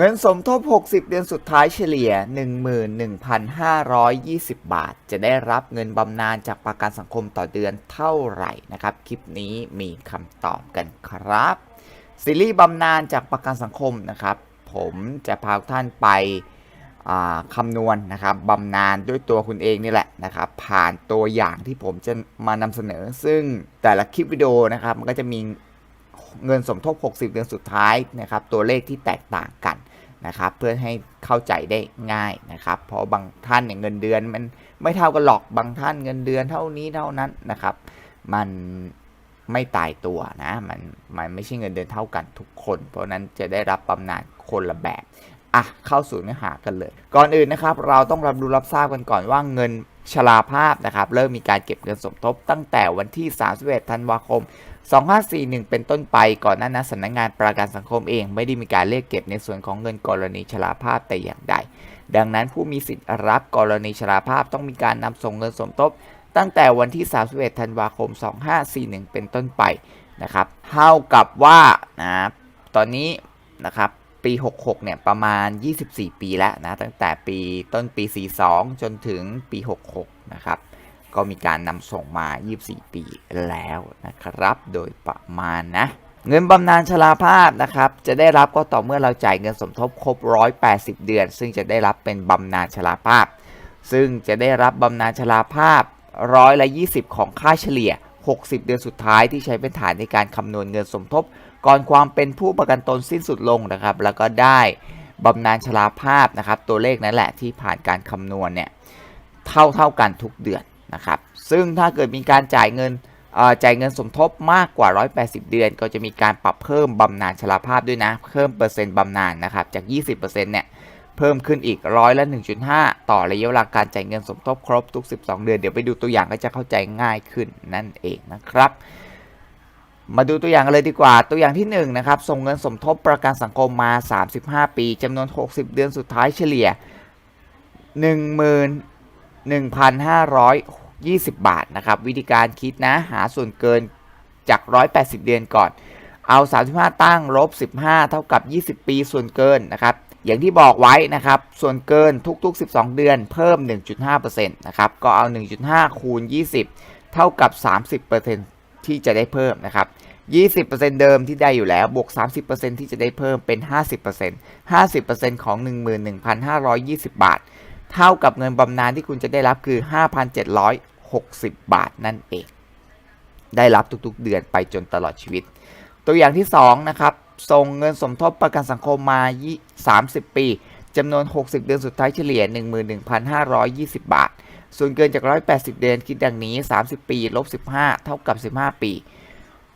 เงินสมทบ 60 เดือนสุดท้ายเฉลี่ย 11,520 บาท จะได้รับเงินบำนาญจากประกันสังคมต่อเดือนเท่าไหร่นะครับ คลิปนี้มีคำตอบกันครับ ซีรีส์บำนาญจากประกันสังคมนะครับ ผมจะพาท่านไปคำนวณนะครับบำนาญด้วยตัวคุณเองนี่แหละนะครับ ผ่านตัวอย่างที่ผมจะมานำเสนอ ซึ่งแต่ละคลิปวิดีโอนะครับมันก็จะมีเงินสมทบ 60 เดือนสุดท้ายนะครับ ตัวเลขที่แตกต่างกัน นะครับเพื่อให้เข้าใจได้ง่ายนะครับเพราะบางท่านเนี่ยเงินเดือนมันไม่เท่ากันหรอกบางท่านเงินเดือนเท่านี้เท่านั้นนะครับ มันไม่ตายตัวนะมันมันไม่ใช่เงินเดือนเท่ากันทุกคน เพราะนั้นจะได้รับบำนาญคนละแบบอะเข้าสู่เนื้อหากันเลย ก่อนอื่นนะครับ เราต้องรับรู้รับทราบกันก่อนว่าเงิน ชราภาพนะครับเริ่มมีการเก็บเงินสมทบตั้งแต่วันที่ 31 ธันวาคม 2541 เป็นต้นไปก่อนหน้านั้นสำนักงานประกันสังคมเอง ไม่ได้มีการเรียกเก็บในส่วนของเงินกรณีชราภาพแต่อย่างใด ดังนั้นผู้มีสิทธิ์รับกรณีชราภาพต้องมีการนำส่งเงินสมทบ ตั้งแต่วันที่ 31 ธันวาคม 2541 เป็นต้นไปนะครับเท่ากับว่านะตอนนี้นะครับ ปี 66 เนี่ย ประมาณ 24 ปีแล้วนะ ตั้งแต่ปีต้นปี 42 จนถึงปี 66 นะครับ ก็มีการนำส่งมา 24 ปีแล้วนะครับ โดยประมาณนะ เงินบำนาญชราภาพนะครับ จะได้รับก็ต่อเมื่อเราจ่ายเงินสมทบครบ 180 เดือน ซึ่งจะได้รับเป็นบำนาญชราภาพ ซึ่งจะได้รับบำนาญชราภาพร้อยละ 20 ของค่าเฉลี่ย 60 เดือนสุดท้ายที่ใช้เป็นฐานในการคำนวณเงินสมทบ ก่อนความเป็นผู้ประกันตนสิ้นสุดลงนะครับ แล้วก็ได้บำนาญชราภาพนะครับ ตัวเลขนั่นแหละที่ผ่านการคำนวณเนี่ยเท่าเท่ากันทุกเดือนนะครับ ซึ่งถ้าเกิดมีการจ่ายเงินจ่ายเงินสมทบมากกว่า 180 เดือน ก็จะมีการปรับเพิ่มบำนาญชราภาพด้วยนะ เพิ่มเปอร์เซ็นต์บำนาญนะครับ จาก 20%เนี่ย เพิ่มขึ้นอีกร้อยละ 1.5 ต่อระยะเวลาการจ่ายเงินสมทบครบทุก 12 เดือน เดี๋ยวไปดูตัวอย่างก็จะเข้าใจง่ายขึ้นนั่นเองนะครับ มาดูตัวอย่างกันเลยดีกว่า ตัวอย่างที่1นะครับ ส่งเงินสมทบประกันสังคมมา 35 ปีจำนวน 60 เดือนสุดท้ายเฉลี่ย 11,520 บาทนะครับ วิธีการคิดนะ หาส่วนเกินจาก 180 เดือนก่อน เอา 35 ตั้งลบ 15 เท่ากับ 20 ปีส่วนเกินนะครับ อย่างที่บอกไว้นะครับ ส่วนเกินทุกๆ 12 เดือนเพิ่ม 1.5%นะครับ ก็เอา 1.5 คูณ 20 เท่ากับ 30% ที่จะได้เพิ่มนะครับ20%เดิมที่ได้อยู่แล้ว บวก 30%ที่จะได้เพิ่มเป็น 50% 50%ของ 11,520 บาท เท่ากับเงินบำนาญที่คุณจะได้รับคือ 5,760 บาทนั่นเอง ได้รับทุกๆ เดือนไปจนตลอดชีวิต ตัวอย่างที่ 2 นะครับ ส่งเงินสมทบประกันสังคมมา 30 ปี จำนวน 60 เดือนสุดท้ายเฉลี่ย 11,520 บาท ส่วนเกินจาก 180 เดือนคิดดังนี้ 30 ปี ลบ 15 เท่ากับ 15 ปี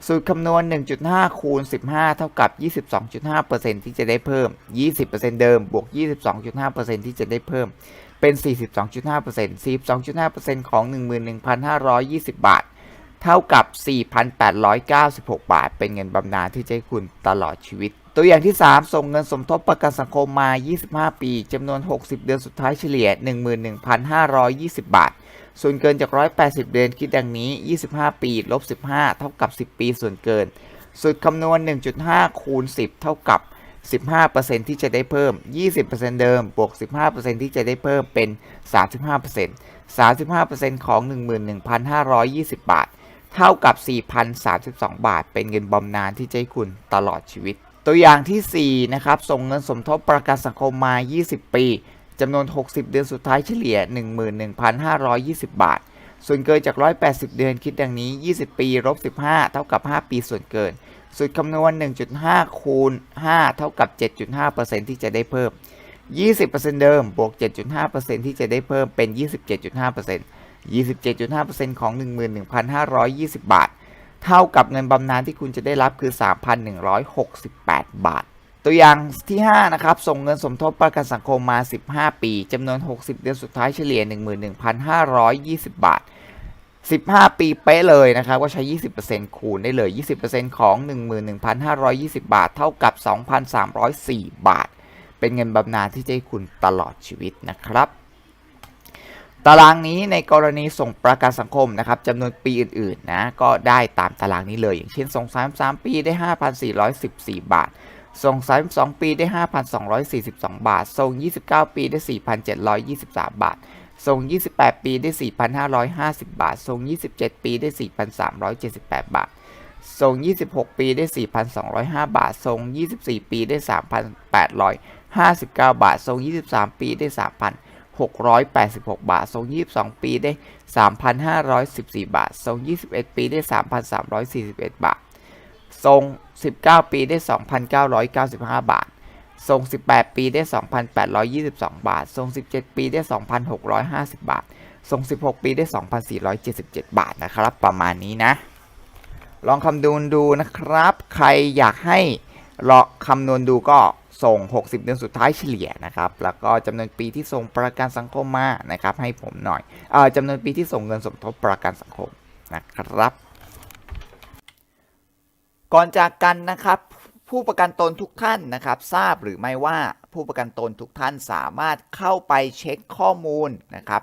สูตรคำนวณ 1.5 คูณ 15 เท่ากับ 22.5%ที่จะได้เพิ่ม 20%เดิม บวก 22.5%ที่จะได้เพิ่ม เป็น 42.5% 42.5%ของ 11,520 บาท เท่ากับ 4,896 บาท เป็นเงินบำนาญที่จะให้คุณตลอดชีวิต ตัวอย่างที่ 3 ส่งเงินสมทบประกันสังคมมา 25 ปีจำนวน 60 เดือนสุดท้ายเฉลี่ย 11,520 บาท ส่วนเกินจาก 180 เดือนคิดดังนี้ 25 ปีลบ 15 เท่ากับ 10 ปีส่วนเกิน สูตรคำนวณ 1.5 คูณ 10 เท่ากับ 15%ที่จะได้เพิ่ม 20%เดิม บวก 15%ที่จะได้เพิ่มเป็น 35% 35%ของ 11,520 บาท เท่ากับ 4,032 บาท เป็นเงินบำนาญที่จะให้คุณตลอดชีวิต ตัวอย่างที่ 4 นะครับ ส่งเงินสมทบประกันสังคมมา 20 ปีจำนวน 60 เดือนสุดท้ายเฉลี่ย 11,520 บาท ส่วนเกินจาก 180 เดือนคิดดังนี้ 20 ปีลบ15 เท่ากับ 5 ปีส่วนเกินสูตรคำนวณ 1.5 คูณ 5 เท่ากับ 7.5%ที่จะได้เพิ่ม 20%เดิมบวก 7.5%ที่จะได้เพิ่มเป็น 27.5% 27.5%ของ 11,520 บาท เท่ากับเงินบำนาญที่คุณจะได้รับคือ 3,168 บาท ตัวอย่างที่ 5 นะครับ ส่งเงินสมทบประกันสังคมมา 15 ปีจำนวน 60 เดือนสุดท้ายเฉลี่ย 11,520 บาท 15 ปีเป๊ะเลยนะครับ ก็ใช้ 20%คูณได้เลย 20%ของ 11,520 บาท เท่ากับ 2,304 บาท เป็นเงินบำนาญที่จะให้คุณตลอดชีวิตนะครับ ตารางนี้ในกรณีส่งประกันสังคมนะครับจำนวนปีอื่นๆนะก็ได้ตามตารางนี้เลย อย่างเช่น ส่ง 33 ปีได้ 5,414 บาท ส่ง 32 ปีได้ 5,242 บาท ส่ง 29 ปีได้ 4,723 บาท ส่ง 28 ปีได้ 4,550 บาท ส่ง 27 ปีได้ 4,378 บาท ส่ง 26 ปีได้ 4,205 บาท ส่ง 24 ปีได้ 3,859 บาท ส่ง 23 ปีได้3,000 686 บาทส่ง22 ปีได้ 3,514 บาทส่ง21 ปีได้ 3,341 บาทส่ง19 ปีได้ 2,995 บาทส่ง18 ปีได้ 2,822 บาทส่ง17 ปีได้ 2,650 บาทส่ง16 ปีได้ 2,477 บาทนะครับ ประมาณนี้นะ ลองคำนวณดูนะครับ ใครอยากให้ลองคำนวณดูก็ ส่ง 60 เดือนสุดท้ายเฉลี่ยนะครับ แล้วก็จำนวนปีที่ส่งประกันสังคมมานะครับให้ผมหน่อยเออจำนวนปีที่ส่งเงินสมทบประกันสังคมนะครับ ก่อนจากกันนะครับผู้ประกันตนทุกท่านนะครับ ทราบหรือไม่ว่าผู้ประกันตนทุกท่านสามารถเข้าไปเช็คข้อมูลนะครับ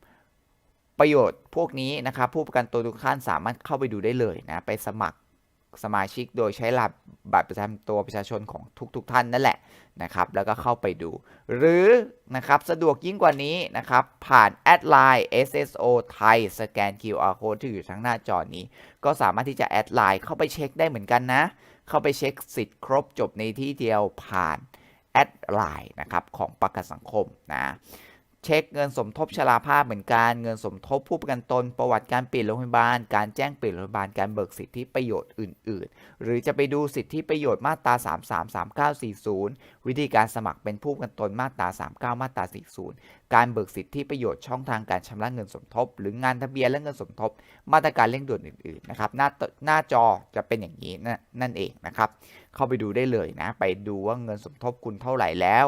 ประโยชน์พวกนี้นะครับผู้ประกันตัวทุกท่านสามารถเข้าไปดูได้เลยนะไปสมัครสมาชิกโดยใช้หลักบัตรประจำตัวประชาชนของทุกๆทท่านนั่นแหละนะครับ แล้วก็เข้าไปดู หรือนะครับสะดวกยิ่งกว่านี้นะครับ ผ่านแอดไลน์ SSO ไทยสแกน QR code ที่อยู่ทั้งหน้าจอนี้ ก็สามารถที่จะแอดไลน์เข้าไปเช็คได้เหมือนกันนะ เข้าไปเช็คสิทธิ์ครบจบในที่เดียวผ่านแอดไลน์นะครับของประกันสังคมนะ เช็คเงินสมทบชราภาพเหมือนกัน เงินสมทบผู้ประกันตน ประวัติการเปลี่ยนโรงพยาบาล การแจ้งเปลี่ยนโรงพยาบาล การเบิกสิทธิประโยชน์อื่น ๆ หรือจะไปดูสิทธิประโยชน์มาตรา 33 39 40 วิธีการสมัครเป็นผู้ประกันตนมาตรา 39 มาตรา 40 การเบิกสิทธิประโยชน์ช่องทางการชำระเงินสมทบ หรืองานทะเบียนและเงินสมทบ มาตรการเร่งด่วนอื่น ๆ นะครับ หน้าหน้าจอจะเป็นอย่างนี้นั่นเองนะครับ เข้าไปดูได้เลยนะ ไปดูว่าเงินสมทบคุณเท่าไหร่แล้ว